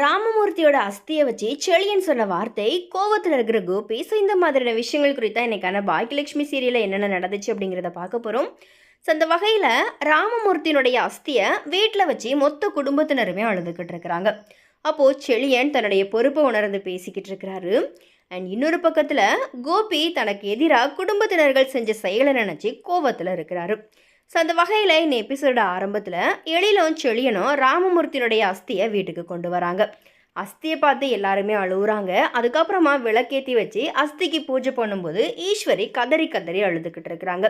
ராமமூர்த்தியோட அஸ்தியை வச்சு செழியன் சொன்ன வார்த்தை கோவத்தில் இருக்கிற கோபி ஸோ இந்த மாதிரியான விஷயங்கள் குறித்தா இன்னைக்கான பாக்கியலட்சுமி சீரியலில் என்னென்ன நடந்துச்சு அப்படிங்கிறத பார்க்க போகிறோம் ஸோ அந்த வகையில் ராமமூர்த்தியினுடைய அஸ்தியை வீட்டில் வச்சு மொத்த குடும்பத்தினருமே அழுதுகிட்டு இருக்கிறாங்க. அப்போது செழியன் தன்னுடைய பொறுப்பை உணர்ந்து பேசிக்கிட்டு இருக்கிறாரு. அண்ட் இன்னொரு பக்கத்தில் கோபி தனக்கு எதிராக குடும்பத்தினர்கள் செஞ்ச செயலை நினச்சி கோவத்தில் இருக்கிறாரு. ஸோ அந்த வகையில் இந்த எபிசோட ஆரம்பத்தில் எழிலும் செழியனும் ராமமூர்த்தியினுடைய அஸ்தியை வீட்டுக்கு கொண்டு வராங்க. அஸ்தியை பார்த்து எல்லாருமே அழுகுறாங்க அதுக்கப்புறமா விளக்கேற்றி வச்சு அஸ்திக்கு பூஜை பண்ணும்போது ஈஸ்வரி கதறி கதறி அழுதுகிட்டு இருக்கிறாங்க.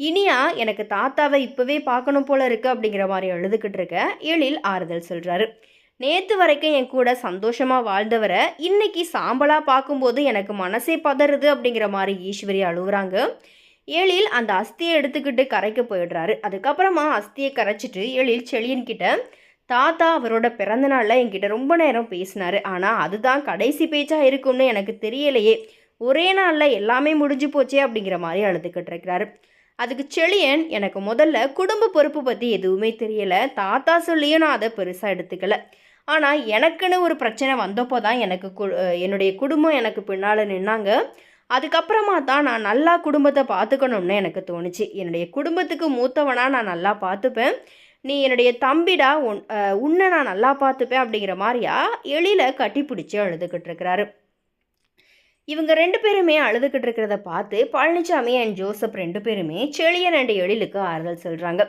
இனியா எனக்கு தாத்தாவை இப்போவே பார்க்கணும் போல இருக்கு அப்படிங்கிற மாதிரி அழுதுகிட்டு இருக்க எழில் ஆறுதல் சொல்கிறாரு நேற்று வரைக்கும் என் கூட சந்தோஷமாக வாழ்ந்தவரை இன்னைக்கு சாம்பலாக பார்க்கும்போது எனக்கு மனசே பதறுது அப்படிங்கிற மாதிரி ஈஸ்வரி அழுகுறாங்க எழில் அந்த அஸ்தியை எடுத்துக்கிட்டு கரைக்க போயிடுறாரு. அதுக்கப்புறமா அஸ்தியை கரைச்சிட்டு எழில் செழியன் கிட்ட தாத்தா அவரோட பிறந்த நாளில் என்கிட்ட ரொம்ப நேரம் பேசினாரு. ஆனால் அதுதான் கடைசி பேச்சாக இருக்கும்னு எனக்கு தெரியலையே. ஒரே நாளில் எல்லாமே முடிஞ்சு போச்சே அப்படிங்கிற மாதிரி அழுதுகிட்டு இருக்கிறாரு. அதுக்கு செழியன் எனக்கு முதல்ல குடும்ப பொறுப்பு பற்றி எதுவுமே தெரியலை. தாத்தா சொல்லியும் நான் அதை பெருசாக எடுத்துக்கல. ஆனால் எனக்குன்னு ஒரு பிரச்சனை வந்தப்போ தான் எனக்கு கு என்னுடைய குடும்பம் எனக்கு பின்னால் நின்னாங்க. அதுக்கப்புறமா தான் நான் நல்லா குடும்பத்தை பார்த்துக்கணும்னு எனக்கு தோணுச்சு. என்னுடைய குடும்பத்துக்கு மூத்தவனாக நான் நல்லா பார்த்துப்பேன். நீ என்னுடைய தம்பிடா உன் உன்னை நான் நல்லா பார்த்துப்பேன் அப்படிங்கிற மாதிரியா எழில கட்டி பிடிச்சி அழுதுகிட்டு இருக்கிறாரு. இவங்க ரெண்டு பேருமே அழுதுகிட்டு இருக்கிறத பார்த்து பழனிசாமி அண்ட் ஜோசப் ரெண்டு பேருமே செழியன் அண்ட் எழிலுக்கு ஆறுதல் சொல்கிறாங்க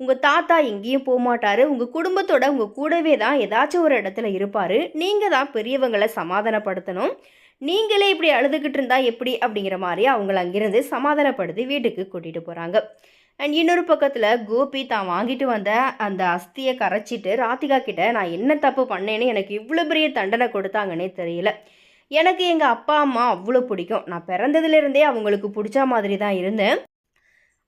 உங்கள் தாத்தா எங்கேயும் போகமாட்டார் உங்கள் குடும்பத்தோட உங்கள் கூடவே தான் ஏதாச்சும் ஒரு இடத்துல இருப்பார். நீங்கள் தான் பெரியவங்களை சமாதானப்படுத்தணும். நீங்களே இப்படி அழுதுகிட்டு இருந்தால் எப்படி அப்படிங்கிற மாதிரி அவங்கள அங்கிருந்து சமாதானப்படுத்தி வீட்டுக்கு கூட்டிகிட்டு போகிறாங்க அண்ட் இன்னொரு பக்கத்தில் கோபி தான் வாங்கிட்டு வந்த அந்த அஸ்தியை கரைச்சிட்டு ராதிகா கிட்ட நான் என்ன தப்பு பண்ணேன்னு எனக்கு இவ்வளோ பெரிய தண்டனை கொடுத்தாங்கன்னே தெரியல. எனக்கு எங்கள் அப்பா அம்மா அவ்வளோ பிடிக்கும். நான் பிறந்ததுலேருந்தே அவங்களுக்கு பிடிச்ச மாதிரி தான் இருந்தேன்.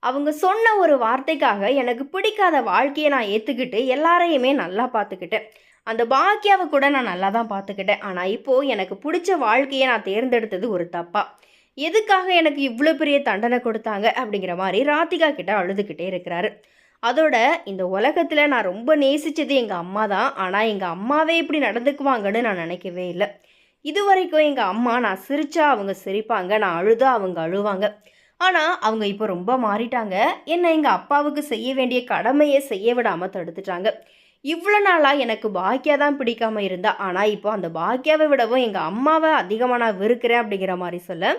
அவங்க சொன்ன ஒரு வார்த்தைக்காக எனக்கு பிடிக்காத வாழ்க்கையை நான் ஏற்றுக்கிட்டு எல்லாரையுமே நல்லா பார்த்துக்கிட்டேன். அந்த பாக்கியாவை கூட நான் நல்லா தான் பார்த்துக்கிட்டேன். ஆனால் இப்போது எனக்கு பிடிச்ச வாழ்க்கையை நான் தேர்ந்தெடுத்தது ஒரு தப்பா. எதுக்காக எனக்கு இவ்வளோ பெரிய தண்டனை கொடுத்தாங்க அப்படிங்கிற மாதிரி ராதிகா கிட்ட அழுதுகிட்டே இருக்கிறாரு. அதோட இந்த உலகத்தில் நான் ரொம்ப நேசித்தது எங்கள் அம்மா தான். ஆனால் எங்கள் அம்மாவே இப்படி நடந்துக்குவாங்கன்னு நான் நினைக்கவே இல்லை. இது வரைக்கும் எங்கள் அம்மா நான் சிரிச்சா அவங்க சிரிப்பாங்க நான் அழுதா அவங்க அழுவாங்க. ஆனால் அவங்க இப்போ ரொம்ப மாறிட்டாங்க. என்னை எங்கள் அப்பாவுக்கு செய்ய வேண்டிய கடமையை செய்ய விடாமல் தடுத்துட்டாங்க. இவ்வளோ நாளாக எனக்கு பாக்கியா தான் பிடிக்காம இருந்தா ஆனால் இப்போ அந்த பாக்கியாவை விடவும் எங்கள் அம்மாவை அதிகமாக நான் வெறுக்கிறேன் அப்படிங்கிற மாதிரி சொல்ல.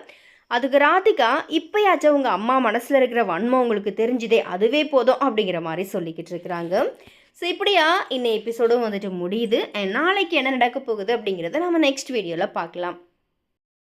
அதுக்கு ராதிகா இப்போயாச்சும் உங்கள் அம்மா மனசில் இருக்கிற வன்மம் உங்களுக்கு தெரிஞ்சுதே அதுவே போதும் அப்படிங்கிற மாதிரி சொல்லிக்கிட்டு இருக்கிறாங்க. ஸோ இப்படியா இந்த எபிசோடும் வந்துட்டு முடியுது. நாளைக்கு என்ன நடக்க போகுது அப்படிங்கிறத நம்ம நெக்ஸ்ட் வீடியோவில் பார்க்கலாம்.